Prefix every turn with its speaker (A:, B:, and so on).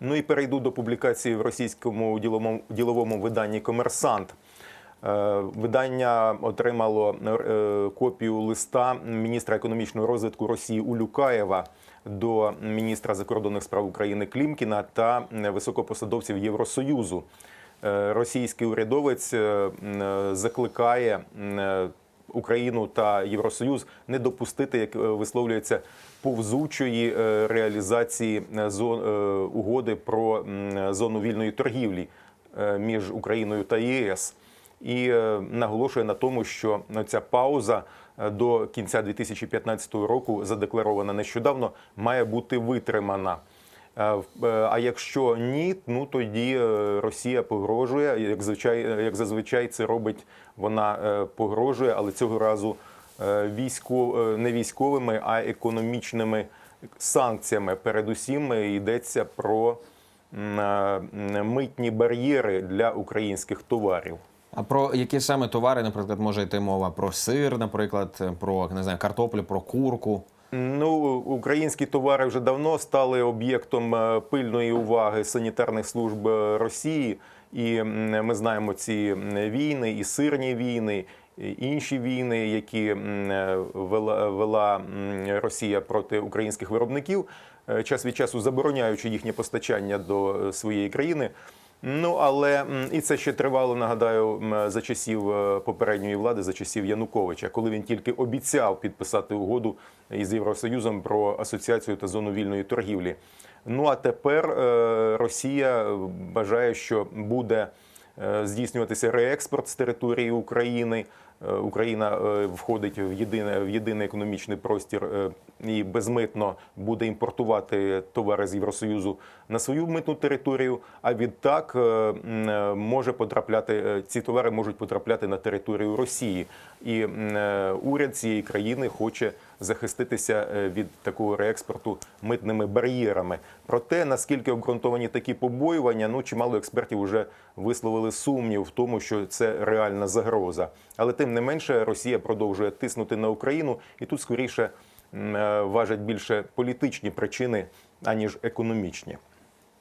A: Ну і перейду до публікації в російському діловому, діловому виданні Комерсант. Е, Видання отримало е, копію листа міністра економічного розвитку Росії Улюкаєва до міністра закордонних справ України Клімкіна та високопосадовців Євросоюзу. Е, Російський урядовець закликає Україну та Євросоюз не допустити, як е, висловлюється, повзучої е, реалізації е, угоди про зону вільної торгівлі між Україною та ЄС. І наголошує на тому, що ця пауза до кінця 2015 року, задекларована нещодавно, має бути витримана. Е, е, А якщо ні, ну тоді е, Росія погрожує, як звичай, як зазвичай це робить, вона погрожує, але цього разу військо, не військовими, а економічними санкціями. Передусім йдеться про митні бар'єри для українських товарів.
B: А про які саме товари, наприклад, може йти мова про сир, наприклад, про не знаю, картоплю, про курку.
A: Ну, українські товари вже давно стали об'єктом е, пильної уваги санітарних служб е, Росії, і ми знаємо ці війни, і сирні війни, і інші війни, які вела, вела Росія проти українських виробників, е, час від часу забороняючи їхнє постачання до своєї країни. Ну але і це ще тривало, нагадаю, за часів е, попередньої влади, за часів Януковича, коли він тільки обіцяв підписати угоду із Євросоюзом про асоціацію та зону вільної торгівлі. Ну а тепер е, Росія бажає, що буде е, здійснюватися реекспорт з території України. Е, Україна е, входить в єдине в єдиний економічний простір е, і безмитно буде імпортувати товари з Євросоюзу на свою митну територію. А відтак може потрапляти ці товари можуть потрапляти на територію Росії, і уряд цієї країни хоче захиститися від такого реекспорту митними бар'єрами. Проте наскільки обґрунтовані такі побоювання, ну чимало експертів вже висловили сумнів в тому, що це реальна загроза. Але тим не менше Росія продовжує тиснути на Україну, і тут скоріше е, важать більше політичні причини аніж економічні.